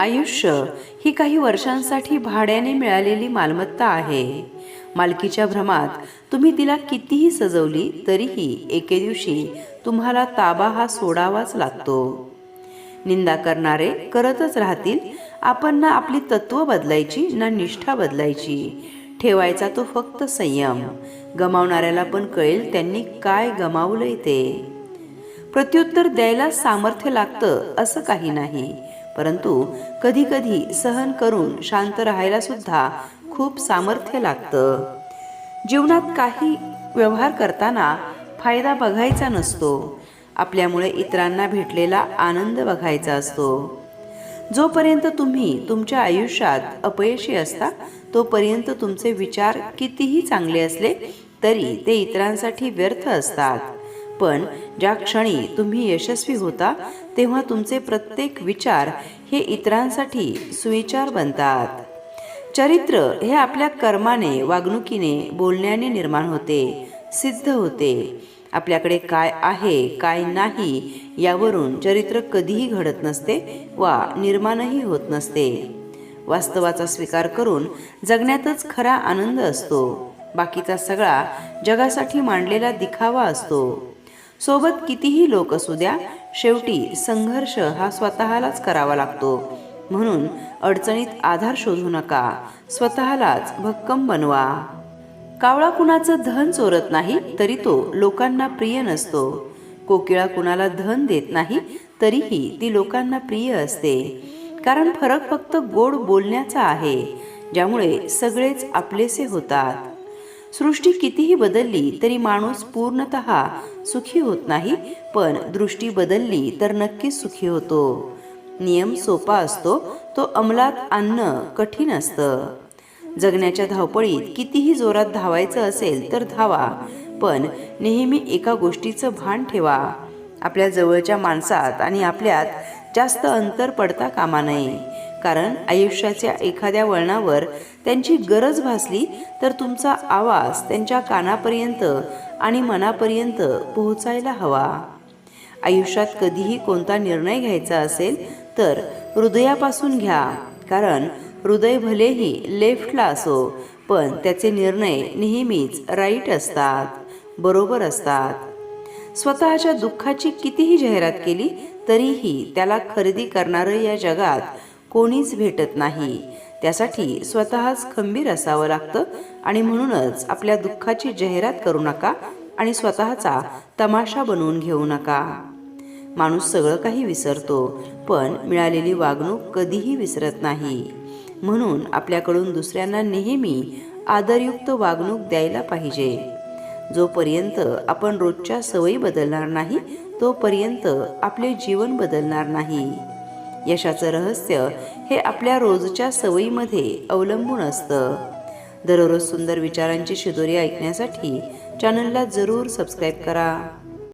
आयुष्य ही काही वर्षांसाठी भाड्याने मिळालेली मालमत्ता आहे. मालकीच्या भ्रमात तुम्ही तिला कितीही सजवली तरीही एके दिवशी तुम्हाला ताबा हा सोडावाच लागतो. निंदा करणारे करतच राहतील. आपण ना आपली तत्व बदलायची ना निष्ठा बदलायची. ठेवायचा तो फक्त संयम. गमावणाऱ्याला पण कळेल त्यांनी काय गमावलंय ते. प्रत्युत्तर द्यायला सामर्थ्य लागतं असं काही नाही. परंतु कधी कधी सहन करून शांत राहायला सुद्धा खूप सामर्थ्य लागतं. जीवनात काही व्यवहार करताना फायदा बघायचा नसतो. आपल्यामुळे इतरांना भेटलेला आनंद बघायचा असतो. जोपर्यंत तुम्ही तुमच्या आयुष्यात अपयशी असता तोपर्यंत तुमचे विचार कितीही चांगले असले तरी ते इतरांसाठी व्यर्थ असतात. पण ज्या क्षणी तुम्ही यशस्वी होता तेव्हा तुमचे प्रत्येक विचार हे इतरांसाठी सुविचार बनतात. चरित्र हे आपल्या कर्माने वागणुकीने बोलण्याने निर्माण होते सिद्ध होते. आपल्याकडे काय आहे काय नाही यावरून चरित्र कधीही घडत नसते वा निर्माणही होत नसते. वास्तवाचा स्वीकार करून जगण्यातच खरा आनंद असतो. बाकीचा सगळा जगासाठी मांडलेला दिखावा असतो. सोबत कितीही लोक असू द्या शेवटी संघर्ष हा स्वतःलाच करावा लागतो. म्हणून अडचणीत आधार शोधू नका स्वतःलाच भक्कम बनवा. कावळा कुणाचं धन चोरत नाही तरी तो लोकांना प्रिय नसतो. कोकिळा कुणाला धन देत नाही तरीही ती लोकांना प्रिय असते. कारण फरक फक्त गोड बोलण्याचा आहे ज्यामुळे सगळेच आपलेसे होतात. सृष्टी कितीही बदलली तरी माणूस पूर्णत सुखी होत नाही पण दृष्टी बदलली तर नक्कीच सुखी होतो. नियम सोपा असतो तो अंमलात आणणं कठीण असतं. जगण्याच्या धावपळीत कितीही जोरात धावायचं असेल तर धावा पण नेहमी एका गोष्टीचं भान ठेवा. आपल्या जवळच्या माणसात आणि आपल्यात जास्त अंतर पडता कामा नये. कारण आयुष्याच्या एखाद्या वळणावर त्यांची गरज भासली तर तुमचा आवाज त्यांच्या कानापर्यंत आणि मनापर्यंत पोहोचायला हवा. आयुष्यात कधीही कोणता निर्णय घ्यायचा असेल तर हृदयापासून घ्या. कारण हृदय भलेही लेफ्टला असो पण त्याचे निर्णय नेहमीच राईट असतात बरोबर असतात. स्वतःच्या दुःखाची कितीही जाहिरात केली तरीही त्याला खरेदी करणारं या जगात कोणीच भेटत नाही. त्यासाठी स्वतःच खंबीर असावं लागतं आणि म्हणूनच आपल्या दुःखाची जाहिरात करू नका आणि स्वतःचा तमाशा बनवून घेऊ नका. माणूस सगळं काही विसरतो पण मिळालेली वागणूक कधीही विसरत नाही. म्हणून आपल्याकडून दुसऱ्यांना नेहमी आदरयुक्त वागणूक द्यायला पाहिजे. जोपर्यंत आपण रोजच्या सवयी बदलणार नाही तोपर्यंत आपले जीवन बदलणार नाही. यशाचं रहस्य हे आपल्या रोजच्या सवयीमध्ये अवलंबून असतं. दररोज सुंदर विचारांची शिदोरी ऐकण्यासाठी चॅनलला जरूर सबस्क्राईब करा.